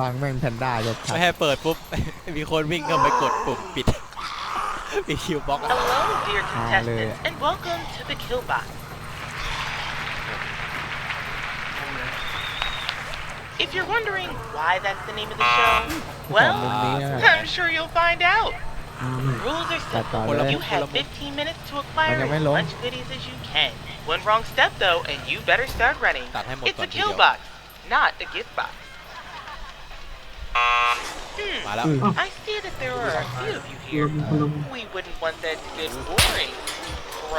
บางแม่งแพนด้าจะทัด ไม่ให้เปิดปุ๊บ มีคนวิ่งเข้าไปกดปุ่มปิด มีคิวบล็อกอะ Hello, dear Ah, contestants, yeah. and welcome to the Kill Box. If you're wondering why that's the name of the show, ของมุม well, นี้นะ I'm sure you'll find out. อ่าไม่ Rules are ตัด simple. ต่อ คน เล ละ ย You have 15 minutes to acquire Ano as may long? much goodies as you can. One wrong step, though, and you better start running. ตัดให้หมด It's ก่อ a น ที kill เดียว box, not a gift box. Hmm, มาแล้ว I see that there are a few of you รว here. มคนละมุม We wouldn't want that to get boring.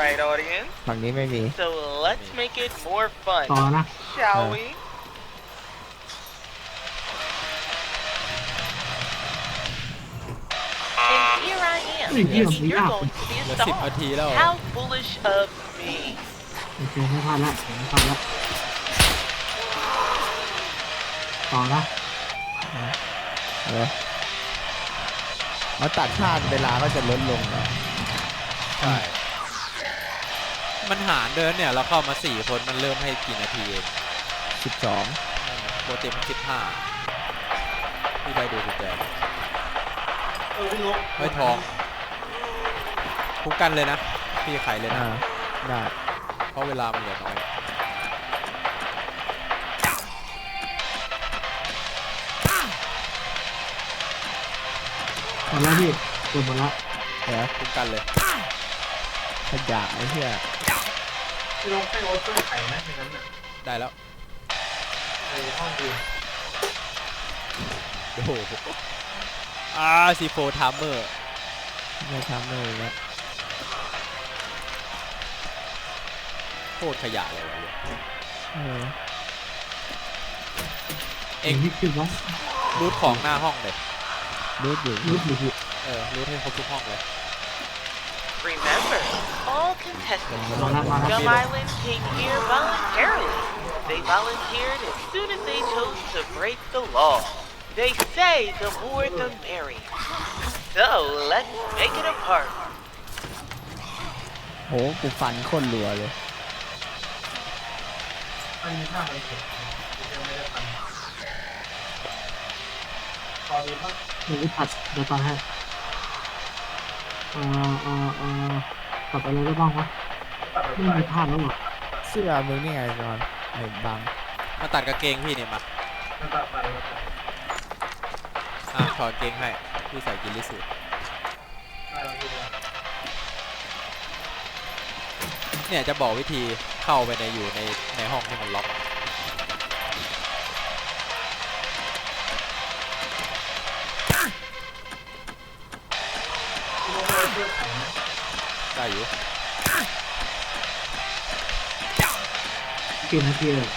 Right, audience? ฝั่งนี้ไม่มี So let's make it more fun, ต่อนะ shall Uh. we? And here I am. Ui, thinking Dios, You're mira. going to be เหลื a อสิบนา star. ทีแล้ว How foolish of me. โอเคไม่พลาดละไม่พลาดละ ต่อนะเออมาตัดพลาดเวลาก็จะลดลงนะใช่ มันหารเดินเนี่ยเราเข้ามาสี่คนมันเริ่มให้กี่นาทีเองสิบสองโปรตีนมันสิบห้าพี่ได้ดูกุญแจเฮ้ยทองคุ้มกันเลยนะ พี่ไขเลยนะอ่าได้ เพราะเวลามันเหลือน้อย มดแล้วพี่เกือบหมดละเดี๋ยวคุ้มกันเลยขยะไอ้เหี้ยพี่ลองให้โอ๊ตช่วยไขไหมในนั้นน่ะได้แล้วในห้องดูโอ้โหอ่าซีโฟทามเมอร์ไม่ทำเลยแล้วโคตรขยะเลยวะเนี่ยเออเอ็งนี่คือว่ารูทของหน้าห้องเลย รูดอยู่ รูปอยู่พี่ เออ รูทให้ครบทุกห้องเลย Remember, all contestants มาละ on มาละ Scum Island came here voluntarily. They volunteered as soon as they chose to break the law. They say the more the merrier. So let's make it a party. โหกูฟันโคนรัวเลย ไม่มีท่าอะไร ตอนนี้ต้องเดี๋ยวตัดเดี๋ยวตัดให้เอ่อเอ่อเอ่อตัดอะไรได้บ้างวะตัดแบบไม่มีพลาดแล้วเหรอเสื้อมึงนี่ไงก่อนไอ้บังมาตัดกางเกงพี่เนี่ยมาตัดไปอะถอดเกงให้พี่ใส่กินลิสุดเนี่ยจะบอกวิธีเข้าไปในอยู่ในในห้องที่มันล็อก ไขไหมได้อยู่กี่นาทีเลย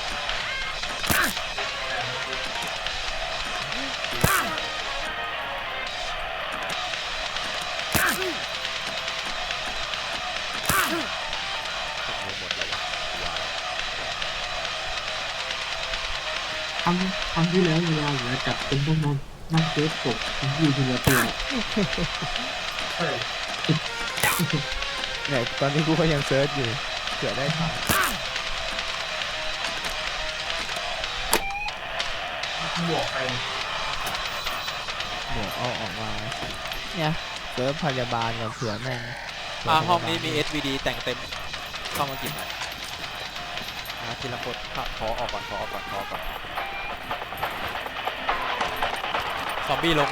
ตรงนี้หมดเลยวะว้าวครั้งครั้งที่แล้วเวลาเหลือจัดเป็นต้องมานั่งเฟซบุ๊กอยู่ทีละตัวใช่ เนี่ยตอนนี้กูก็ยังเซิร์ชอยู่เผื่อได้ทบวกไปำหมวกเอาออกมาเนี่ยเซิร์ชพยาบาลก่อนเผื่อแม่งเผื่อ่าพยาบาลห้องนี้มี SVD แต่งเต็มเข้ามากินหน่อยนะทีละคนอะขอออกก่อนขอออกก่อนขอออกก่อนซอมบี้ลง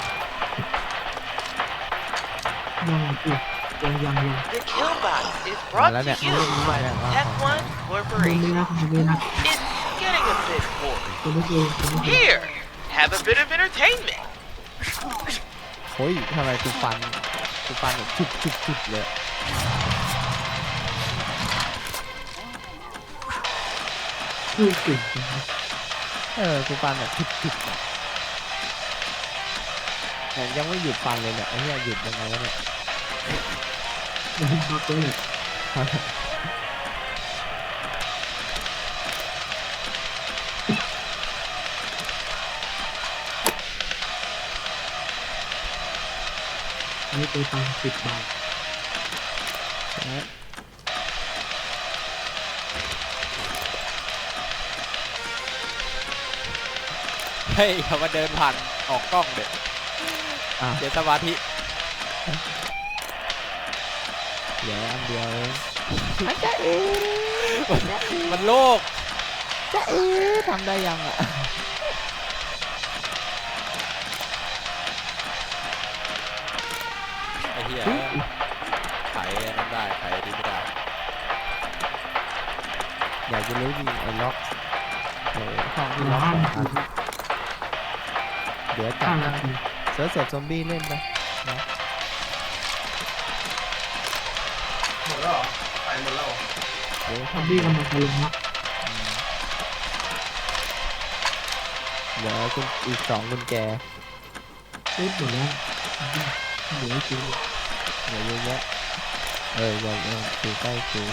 ยังอีกยังยังยัง The Kill Box is brought to you by Wala na. Tech One คนนี้ Corporation. นะคนนี้นะ It's getting a bit boring. คนนี้คือคนนี้คือ Here, have a bit of entertainment. เฮ้ยทำไมกูฟันกูฟันแบบชุบชุบชุบเลยคือเก่งจังนะเออกูฟันแบบชุบชุบอะเนี่ยยังไม่หยุดฟันเลยเนี่ยไอ้เนี่ยหยุดยังไงวะเนี่ย ยังพักไว้เลยอันนี้ตัวตังสิบบาทเเฮ้ยเขามาเดินผ่านออกกล้องเด็ดอะเดี๋ยวสมาธิ เดี๋ยวอันเดียวเองอาจารย์เอ๋มันโลกจะเอ๋ทำได้ยังอะไอ้เหี้ยไขนั่นได้ไขดีไม่ได้อยากจะรู้ดีไอ้ล็อกเออห้องเหที่ลือล็อกห้าสองนาอันทีเดี๋ยวจัห้าดนาทีเสือเสร็จซอมบี้เล่นไป แล้วเหรอไปหมดแล้วเหรอเดี๋ยวซอมบี้กำลังจะลงนะเดี๋ยวคุณอีกสองกุญแจรีบหมดแล้วเหลือจริงเดี๋ยวเยอะแยะเอออย่าอย่าถือใกล้ถือ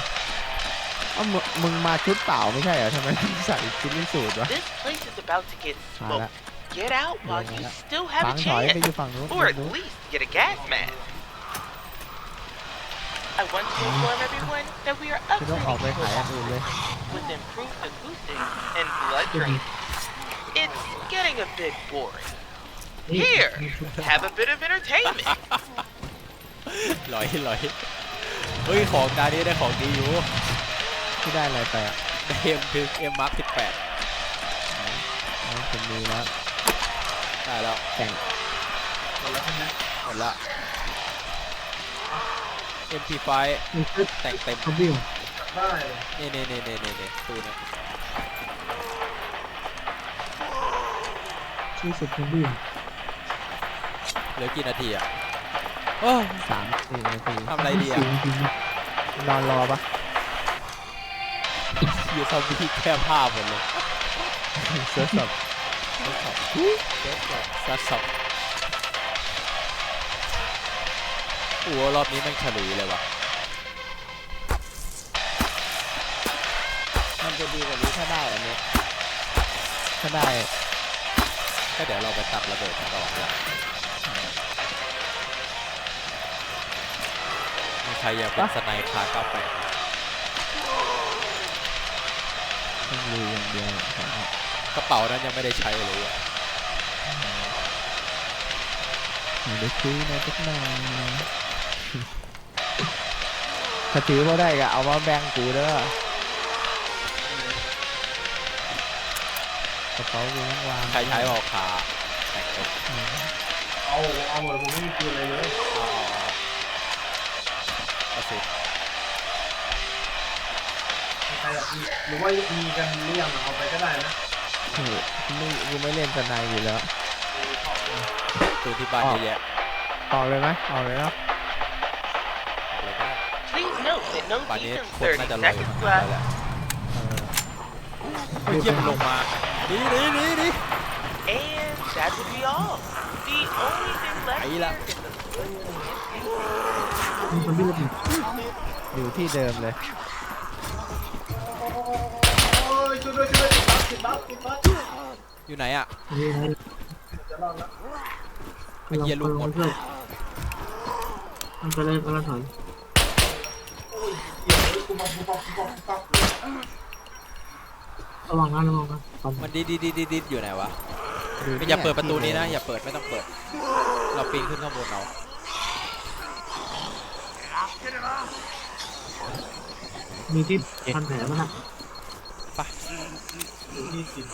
เอ้ามึงมึงมาชุดเปล่าไม่ใช่เหรอทำไมใส่ชุดลิสูตรวะ This place is about to get มาละ smoked. Get out while you Yeah. still have ฟั a งถอยไป chance. อยู่ฝั่งนู้น Or ฝั่ง at นู้น least get a gas mask. I want to inform everyone that we are คือต้องออกไป upgrading ขายอัน Cobalt อื่นเลย with improved acoustics and blood drain. It's getting a bit boring. นี่ Here, มีชุด have a bit of entertainment. ลอยลอยเฮ้ยของดานี้ได้ของดีอยู่ที่ได้อะไรไปอะได้เอ็มถึงเอ็มมาร์คสิบแปดอ๋อผมมีแล้วได้แล้วแต่งหมดแล้วใช่ไหมหมดละ MP5 มีชุดแต่งเต็มซอมบี้เหรอได้นี่นี่นี่นี่นี่นี่ตู้เนี่ยชื่อสุดซอมบี้เหรอเหลือกี่นาทีอะโอ้ยสามสี่นาทีทำอะไรดีอะสี่นาทีนะนอนรอปะอยู่ซอมบี้แค่ภาพหมดเลยเสือสดซัดสับ โอ้โหรอบนี้แม่งฉลุยเลยว่ะ มันจะดีกว่านี้ถ้าได้อันเนี้ยถ้าได้ ก็เดี๋ยวเราไปตัดระเบิดกันต่อละมีใครอยากเป็นสไนค์คาเก้าแปดต้องลุยอย่างเดียวครับกระเป๋านั้นยังไม่ได้ใช้เลยอะเดี๋ยวคุยนะจักหน่อย ถ้าถือมาได้ก็เอามาแบ่งกูเด้อกระเป๋ากูยังวางใครใช้เปล่าคาแต่งเต็มอืมเอาเอาหมดผมไม่มีปืนอะไรเลยเอาเอาเอาเอาสิมีใครอยากมีหรือว่ามีกันหรือยังเอาไปก็ได้นะเฮ้ยไม่กูไม่เล่นสนายอยู่แล้วปืนที่บ้านอ๋เยออะแยะออกเลยไหมออกเลยเนาะ no ป่านนี้ decent คนน่า30จะลอย seconds มาแล้ว left. แหละเออเฮ้ยเยี่ยมนลงมาดีดีดีดี And that would be all. The only thing left Ahí here la- is a มีซอมบี้ระเบิดอยู่ที่เดิมเลยโอ้ยช่วยด้วยช่วยด้วยติดบัฟติดบัฟติดบัฟอยู่ไหนอะอันนี้อะไรจะรอดแล้วไอ้เหี้ยลูกหมดกำลังมันไปเลยกำลังถอย ระวังนะระวังนะตอนมันดีดีดีดีดีอยู่ไหนวะไม่อย่าเปิดประตูนี้นะ อย่าเปิดไม่ต้องเปิด เราปีนขึ้นข้างบนเอามีที่พันแผลมั้ยนะไปยี่สิบ